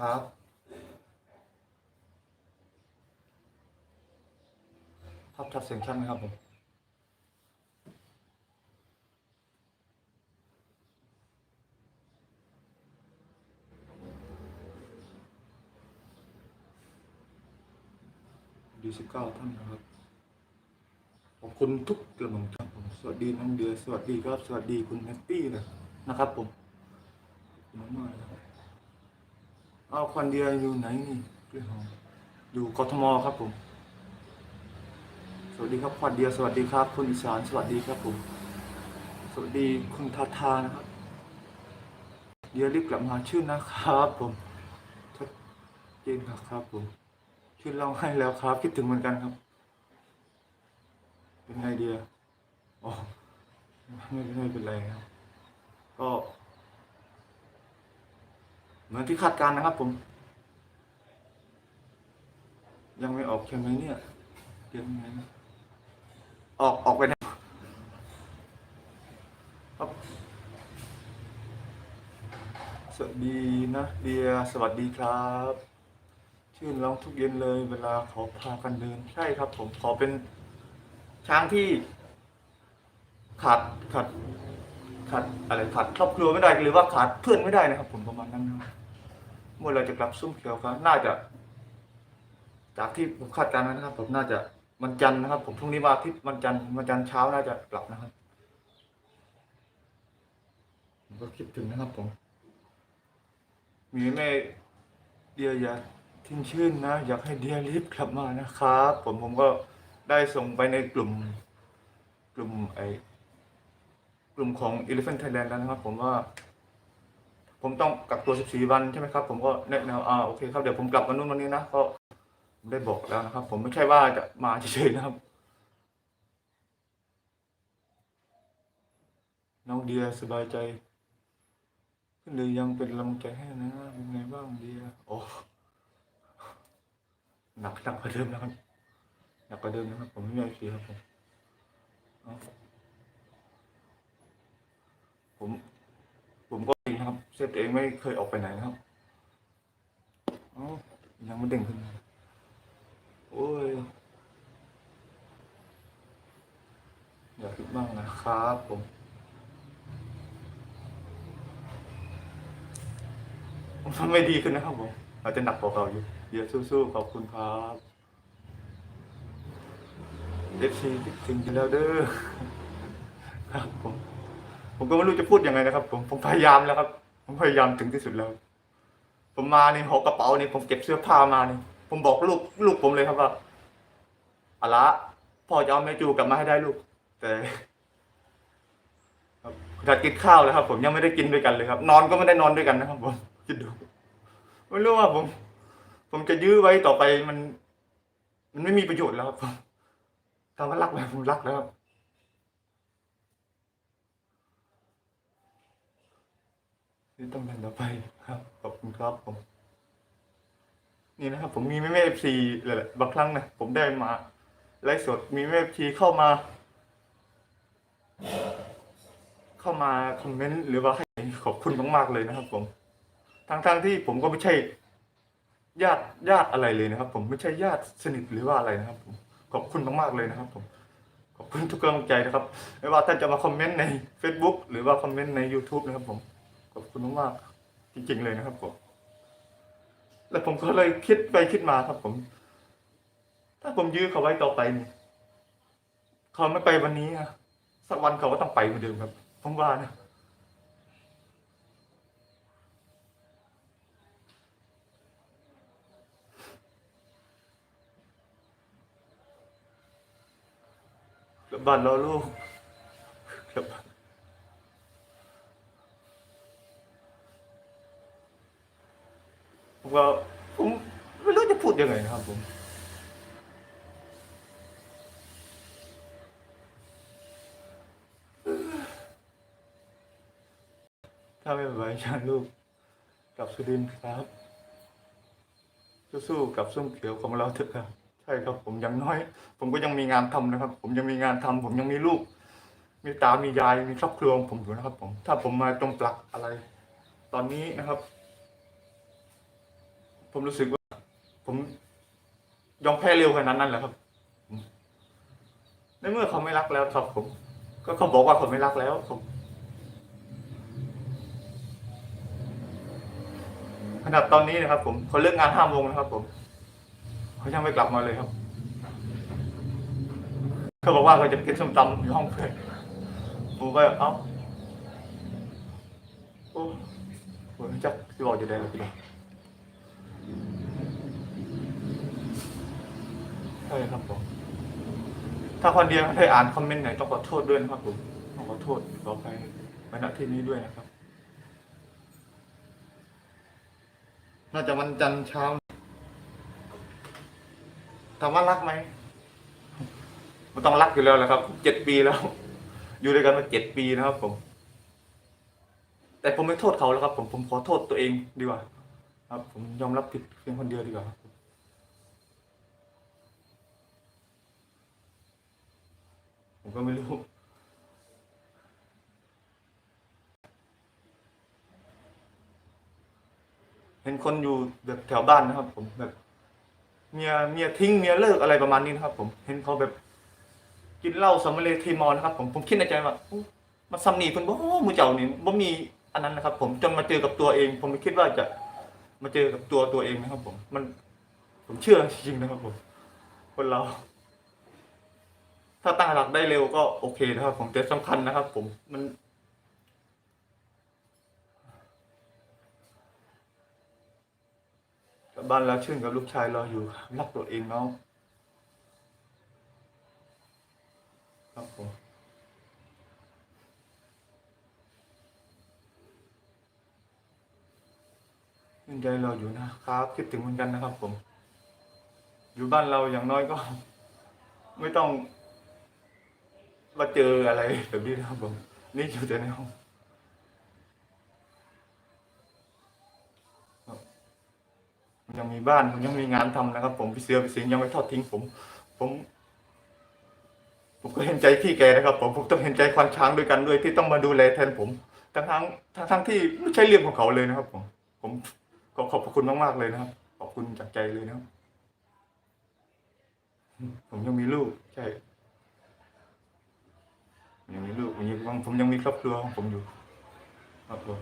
ครับ ภาพชัดเสียงชัดไหมครับผมดีสิบเก้าท่านนะครับ ขอบคุณทุกกำลังใจผม สวัสดีน้องเดือสวัสดีครับ สวัสดีคุณแฮปปี้เลยนะครับผมขอบคุณมากครับ เอาควันเดียอยู่ไหนนี่เรื่องของอยู่กทมครับผม สวัสดีครับควันเดียสวัสดีครับคุณอีสานสวัสดีครับผม สวัสดีคุณทาทานะครับ เดียรีบกลับมาชื่อนะครับผมชัดเจนครับผม ชื่อร้องให้แล้วครับ คิดถึงเหมือนกันครับ เป็นไงเดียอ๋อไม่ไม่เป็นไรครับ ก็ เหมือนที่คาดการณ์นะครับผม ยังไม่ออกใช่ไหมเนี่ยเดี๋ยวไงนะออกออกไปนะครับสวัสดีนะเดียสวัสดีครับชื่นร้องทุกเย็นเลยเวลาเขาพากันเดินใช่ครับ ผมขอเป็นช้างที่ขาดขาดขาดอะไรขาดครอบครัวไม่ได้หรือว่าขาดเพื่อนไม่ได้นะครับ ผมประมาณนั้นนะครับ เมื่อเราจะกลับซุ้มเขียวครับ น่าจะ จากที่ผมคาดการณ์นะครับ ผมน่าจะวันจันทร์นะครับ ผมพรุ่งนี้วันอาทิตย์วันจันทร์วันจันทร์เช้าน่าจะกลับนะครับผมก็คิดถึงนะครับ ผม มีแม่เดียอย่าทิ้งชื่นนะ อยากให้เดียรีบกลับมานะครับ ผมผมก็ได้ส่งไปในกลุ่ม กลุ่มไอกลุ่มของ Elephant Thailand แล้วนะครับ ผมว่า ผมต้องกักตัว 14 วันใช่ไหมครับ ผมก็แนะนวอ่าโอเคครับเดี๋ยวผมกลับวันนู้นวันนี้นะก็ได้บอกแล้วนะครับ ผมไม่ใช่ว่าจะมาเฉยๆนะครับ น้องเดียสบายใจขึ้นเลยยังเป็นกำลังใจให้นะเป็นไงบ้างเดียโอ้หนักหนักกว่าเดิมนะครับหนักกว่าเดิมนะครับ ผมไม่มีไอซีครับผมผม ผมก็เองนะครับเซฟเองไม่เคยออกไปไหนนะครับอ้ายังไม่เด้งขึ้นโอ้ยอย่าคิดมากนะครับผมมันไม่ดีขึ้นนะครับผมอาจจะหนักกว่าเก่าอยู่เดี๋ยวสู้ๆขอบคุณครับเอฟซีคิดถึงกันแล้วเด้อครับผม ผมก็ไม่รู้จะพูดยังไงนะครับ ผมผมพยายามแล้วครับ ผมพยายามถึงที่สุดแล้ว ผมมาในหอกระเป๋านี่ผมเก็บเสื้อผ้ามานี่ผมบอกลูกลูกผมเลยครับว่าอะละพ่อจะเอาแม่จูกลับมาให้ได้ลูก แต่ครับอยากกินข้าวเลยครับ ผมยังไม่ได้กินด้วยกันเลยครับ นอนก็ไม่ได้นอนด้วยกันนะครับ ผมคิดดูไม่รู้ว่าผม ผมจะยื้อไว้ต่อไปมัน มันไม่มีประโยชน์แล้วครับผมคำว่ารักแบบผมรักแล้วครับ นี่ต้องเดินต่อไปครับ ขอบคุณครับผม นี่นะครับ ผมมีแม่แม่เอฟซีหลายๆบางครั้งนะผมได้มาไลฟ์สดมีแม่เอฟซีเข้ามา เข้ามาคอมเมนต์หรือว่าให้ขอบคุณมากๆเลยนะครับ ผมทั้งๆทที่ผมก็ไม่ใช่ ญาติญาติอะไรเลยนะครับ ผมไม่ใช่ญาติสนิทหรือว่าอะไรนะครับ ผม ขอบคุณมากๆเลยนะครับ ผมขอบคุณทุกกำลังใจนะครับ ไม่ว่าท่านจะมาคอมเมนต์ใน Facebook หรือว่าคอมเมนต์ใน YouTube นะครับผม ขอบคุณมากๆจริงๆเลยนะครับผม แล้วผมก็เลยคิดไปคิดมาครับผม ถ้าผมยื้อเขาไว้ต่อไปเนี่ยเขาไม่ไปวันนี้อะสักวันเขาก็ต้องไปเหมือนเดิมครับ ผมว่านะบ้านเรอลูกลับบ้านผมก็ผมไม่รู้จะพูดยังไงนะครับผม ถ้าไม่ไหวชาลูกกับสุรินครับสู้ๆกับส้มเขียวของเราเถอะครับใช่ครับผมยังน้อย ผมก็ยังมีงานทำนะครับ ผมยังมีงานทำผมยังมีลูก มีตา มียาย มีครอบครัวผมอยู่นะครับ ผม ถ้าผมมาจมปลักอะไร ตอนนี้นะครับ ผมรู้สึกว่า ผมยอมแพ้เร็วขนาดนั้นแหละครับในเมื่อเขาไม่รักแล้วครับผม ก็เขาบอกว่าเขาไม่รักแล้วผม ขนาดตอนนี้นะครับผมเขาเลิกงานห้าโมงนะครับผมเขายังไม่กลับมาเลยครับเขาบอกว่าเขาจะกินส้มตำอยู่ห้องเพื่อนผมก็เอ้าโอ้โหจักที่บอกจะได้หรือเปล่าใช่ครับผมถ้าคนเดียวไม่ได้อ่านคอมเมนต์ไหนต้องขอโทษด้วยนะครับผมต้องขอโทษขอไปในณที่นี้ด้วยนะครับ น่าจะวันจันทร์เช้าถามว่ารักไหมมันต้องรักอยู่แล้วแหละครับเจ็ดปีแล้ว อยู่ด้วยกันมาเจ็ดปีนะครับ ผม แต่ผมไม่โทษเขาแล้วครับ ผมผมขอโทษตัวเองดีกว่า ครับ ผมยอมรับผิดเพียงคนเดียวดีกว่าผมก็ไม่รู้ เห็นคนอยู่แบบแถวบ้านนะครับ ผมแบบ เมียเมียทิ้งเมียเลิกอะไรประมาณนี้นะครับ ผมเห็นเขาแบบ กินเหล้าสำเร็จทีมอนนะครับ ผมผมคิดในใจว่าอู้มาซ้ำนีเพิ่นบ่มือเจ้านี่บ่มีอันนั้นนะครับ ผมจนมาเจอกับตัวเอง ผมไม่คิดว่าจะมาเจอกับตัวตัวเองนะครับ ผม มัน ผมเชื่อจริงๆนะครับผมคนเรา ถ้าตั้งหลักได้เร็วก็โอเคนะครับ ผมแต่สำคัญนะครับ ผมมันกลั บ้านแล้วชื่นกับลูกชายรออยู่รักตัวเองเนาะครับผมชื่นใจเราอยู่นะครับ คิดถึงเหมือนกันนะครับ ผม อยู่บ้านเราอย่างน้อยก็ ไม่ต้องมาเจออะไรแบบนี้นะครับผมนี่อยู่แต่ในห้องครับ ผมยังมีบ้านผมยังมีงานทำนะครับ ผมพี่เสือพี่สิงยังไม่ทอดทิ้งผม ผม ผมก็เห็นใจพี่แกนะครับ ผมผมต้องเห็นใจควานช้างด้วยกันด้วยที่ต้องมาดูแลแทนผม ทั้งทั้งทั้งทั้งที่ไม่ใช่เรื่องของเขาเลยนะครับ ผม ผมขอขอบคุณมากๆเลยนะครับ ขอบคุณจากใจเลยนะครับ ผมยังมีลูกใช่ยังมีลูกผมยังผมยังมีครอบครัวของผมอยู่ ครับผม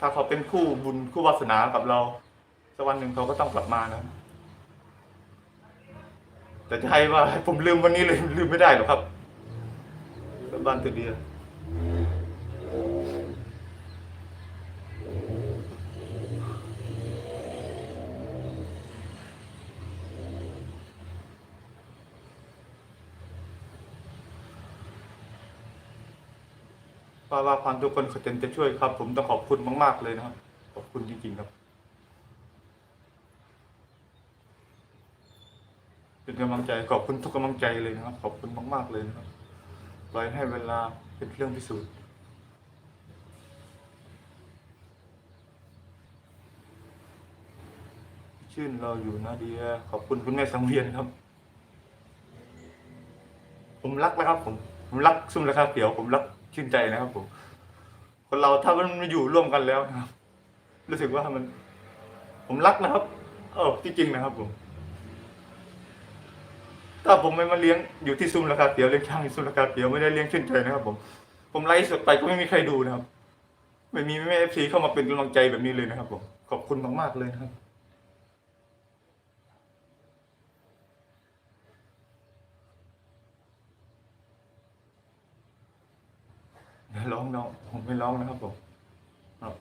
ถ้าเขาเป็นคู่บุญคู่วาสนากับเรา สักวันหนึ่งเขาก็ต้องกลับมานะแต่จะให้ว่าผมลืมวันนี้เลยลืมไม่ได้หรอกครับบบ้านตัวเดียวป้าว่าความทุกคนเขาเต็มจะช่วยครับ ผมต้องขอบคุณมาก ๆ เลยนะครับ ขอบคุณจริง ๆ ครับ เป็นกำลังใจขอบคุณทุกกำลังใจเลยนะครับ ขอบคุณมาก ๆ เลยนะครับปล่อยให้เวลาเป็นเรื่องพิสูจน์ชื่นเราอยู่นะเดียขอบคุณคุณแม่สังเวียนครับ ผมรักนะครับ ผมผมรักซุ่มราคาเขียว ผมรักชื่นใจนะครับ ผม คนเราถ้ามันมาอยู่ร่วมกันแล้วนะครับ รู้สึกว่ามัน ผมรักนะครับ เออจริงๆนะครับผม ถ้าผมไม่มาเลี้ยงอยู่ที่ซุ้มราคาเขียวเลี้ยงช่างซุ้มราคาเขียวไม่ได้เลี้ยงชื่นใจนะครับผม ผมไลฟ์สดไปก็ไม่มีใครดูนะครับ ไม่มีแม่เอฟซีเข้ามาเป็นกำลังใจแบบนี้เลยนะครับผม ขอบคุณมากๆเลยครับอย่าร้องน้องผมไม่ร้องนะครับผมครับ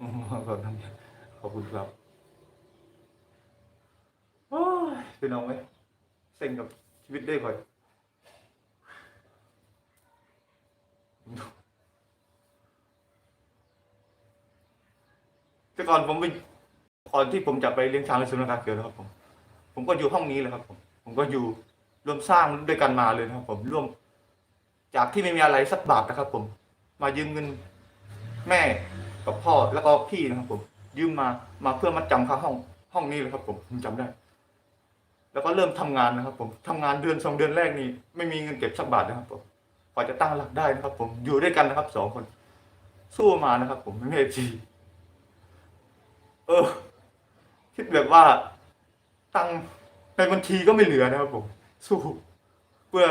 อืมขอบคุณขอบคุณครับโอ้ย พี่น้องไหมเซ็งกับชีวิตได้ค่อยแต่ก่อนผมไปก่อนที่ผมจะไปเลี้ยงช้างในสุนทรเกียวนะครับผม ผมก็อยู่ห้องนี้เลยครับ ผม ผมก็อยู่ร่วมสร้างด้วยกันมาเลยนะครับ ผมร่วม จากที่ไม่มีอะไรสักบาทนะครับ ผม มายืมเงินแม่กับพ่อแล้วก็พี่นะครับผม ยืมมามาเพื่อมาจำค่าห้องห้องนี้เลยครับ ผมผมจำได้ แล้วก็เริ่มทำงานนะครับ ผมทำงานเดือนสองเดือนแรกนี่ไม่มีเงินเก็บสักบาทนะครับผมกว่าจะตั้งหลักได้นะครับ ผมอยู่ด้วยกันนะครับสองคน สู้มานะครับ ผมไม่เอจีเออ คิดแบบว่าตังในบัญชีก็ไม่เหลือนะครับ ผม สู้เพื่อ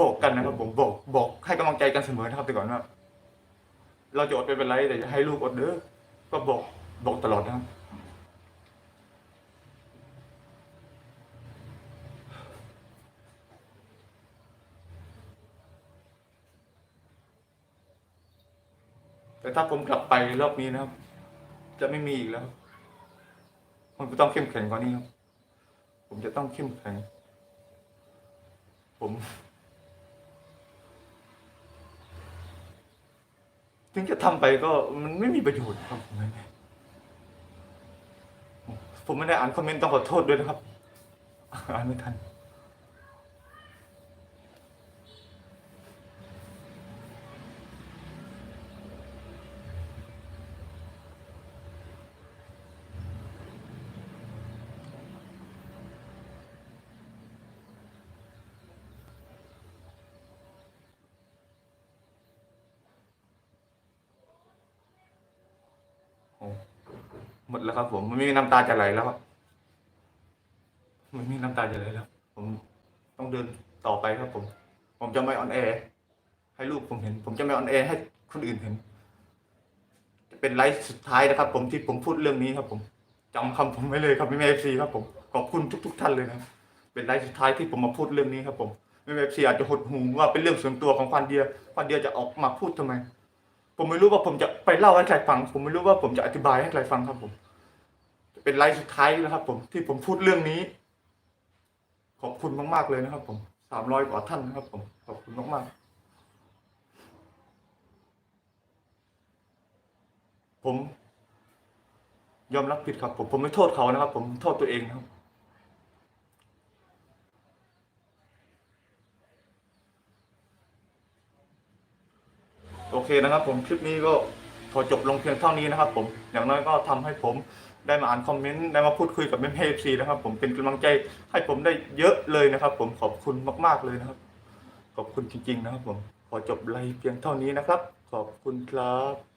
บอกกันนะครับ ผมบอกบอกให้กำลังใจกันเสมอนะครับแต่ก่อนว่าเราจะอดไปเป็นไรแต่อย่าให้ลูกอดเด้อก็บอกบอกตลอดนะครับ แต่ถ้าผมกลับไปรอบนี้นะครับ จะไม่มีอีกแล้วครับผมจะต้องเข้มแข็งกว่านี้ครับ ผมจะต้องเข้มแข็ง ผม ถึงจะทำไปก็มันไม่มีประโยชน์ครับ ผมผมไม่ได้อ่านคอมเมนต์ต้องขอโทษด้วยนะครับ อ่านไม่ทัน หมดแล้วครับ ผมไม่มีน้ำตาจะไหลแล้วครับไม่มีน้ำตาจะไหลแล้ว ผมต้องเดินต่อไปครับ ผม ผมจะไม่ออนแอร์ให้ลูกผมเห็น ผมจะไม่ออนแอร์ให้คนอื่นเห็นจะเป็นไลฟ์สุดท้ายนะครับ ผมที่ผมพูดเรื่องนี้ครับ ผมจำคำผมไว้เลยครับไม่เอฟซีครับผมขอบคุณทุก ๆ ท่านเลยนะเป็นไลฟ์สุดท้ายที่ผมมาพูดเรื่องนี้ครับ ผมไม่เอฟซีอาจจะหดหูว่าเป็นเรื่องส่วนตัวของควันเดียควันเดียจะออกมาพูดทำไม ผมไม่รู้ว่าผมจะไปเล่าให้ใครฟัง ผมไม่รู้ว่าผมจะอธิบายให้ใครฟังครับ ผมจะเป็นไลฟ์สุดท้ายนะครับ ผมที่ผมพูดเรื่องนี้ ขอบคุณมาก ๆเลยนะครับ ผมสามร้อยกว่าท่านนะครับ ผมขอบคุณมากๆผม ยอมรับผิดครับ ผมผมไม่โทษเขานะครับ ผมโทษตัวเองครับ อเคนะครับ ผมคลิปนี้ก็ขอจบลงเพียงเท่านี้นะครับ ผมอย่างน้อยก็ทำให้ผมได้มาอ่านคอมเมนต์ได้มาพูดคุยกับเม่เพซีนะครับ ผมเป็นกำลังใจให้ผมได้เยอะเลยนะครับ ผมขอบคุณมาก ๆเลยนะครับ ขอบคุณจริง ๆ นะครับ ผมขอจบไลฟ์เพียงเท่านี้นะครับ ขอบคุณครับ